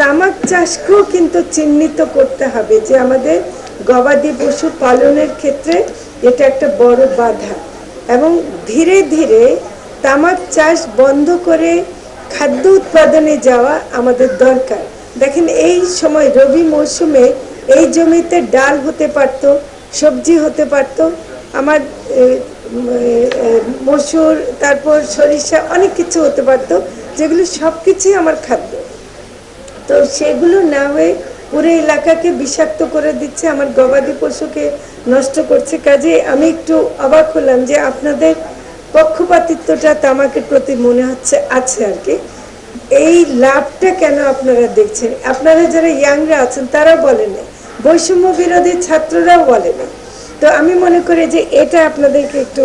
তামাক চাষকেও কিন্তু চিহ্নিত করতে হবে যে আমাদের গবাদি পশু পালনের ক্ষেত্রে এটা একটা বড় বাধা। এবং ধীরে ধীরে তামাক চাষ বন্ধ করে খাদ্য উৎপাদনে যাওয়া আমাদের দরকার। দেখেন এই সময় রবি মৌসুমে এই জমিতে ডাল হতে পারত, সবজি হতে পারত, আমার মসুর, তারপর সরিষা অনেক কিছু হতে পারত, যেগুলো সব কিছুই আমার খাদ্য। সেগুলো না হয়ে পুরো এলাকাকে বিষাক্ত করে দিচ্ছে, আমার গবাদি পশুকে নষ্ট করছে। কাজে আমি একটু অবাক হলাম যে আপনাদের পক্ষপাতিত্বটা তামাকের প্রতি মনে হচ্ছে, আছে আর কি। এই লাভটা কেন আপনারা দেখছেন? আপনারা যারা ইয়াংরা আছেন তারা বলেন বৈষম্য বিরোধী ছাত্ররাও বলে না তো আমি মনে করি যে এটা আপনাদেরকে একটু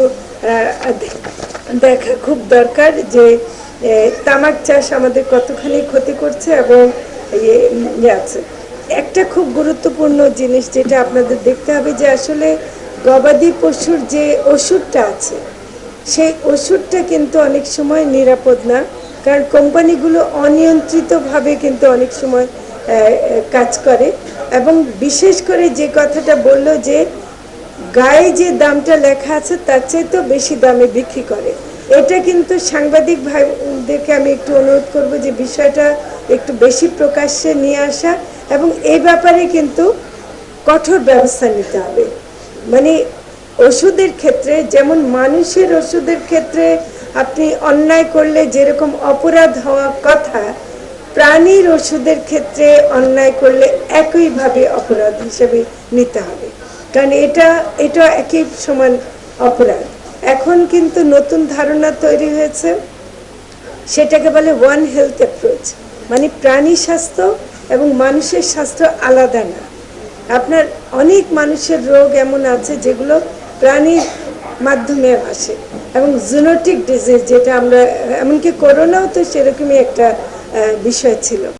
দেখা খুব দরকার যে তামাক চাষ আমাদের কতখানি ক্ষতি করছে এবং ইয়ে আছে। একটা খুব গুরুত্বপূর্ণ জিনিস যেটা আপনাদের দেখতে হবে যে আসলে গবাদি পশুর যে ওষুধটা আছে, সেই ওষুধটা কিন্তু অনেক সময় নিরাপদ না। কারণ কোম্পানিগুলো অনিয়ন্ত্রিতভাবে কিন্তু অনেক সময় কাজ করে। এবং বিশেষ করে যে কথাটা বলল যে গায়ে যে দামটা লেখা আছে তার চেয়ে তো বেশি দামে বিক্রি করে। এটা কিন্তু সাংবাদিক ভাইদেরকে আমি একটু অনুরোধ করব যে বিষয়টা একটু বেশি প্রকাশ্যে নিয়ে আসা এবং এই ব্যাপারে কিন্তু কঠোর ব্যবস্থা নিতে হবে। মানে ওষুধের ক্ষেত্রে, যেমন মানুষের ওষুধের ক্ষেত্রে আপনি অন্যায় করলে যেরকম অপরাধ হওয়া কথা, প্রাণীর ওষুধের ক্ষেত্রে অন্যায় করলে একইভাবে অপরাধ হিসেবে নিতে হবে। কারণ এটা এটা একই সমান অপরাধ। এখন কিন্তু নতুন ধারণা তৈরি হয়েছে, সেটাকে বলে ওয়ান হেলথ অ্যাপ্রোচ মানে প্রাণী স্বাস্থ্য এবং মানুষের স্বাস্থ্য আলাদা না। আপনার অনেক মানুষের রোগ এমন আছে যেগুলো প্রাণীর মাধ্যমে আসে এবং জুনোটিক ডিজিজ যেটা আমরা, এমনকি করোনাও তো সেরকমই একটা বিষয় ছিল।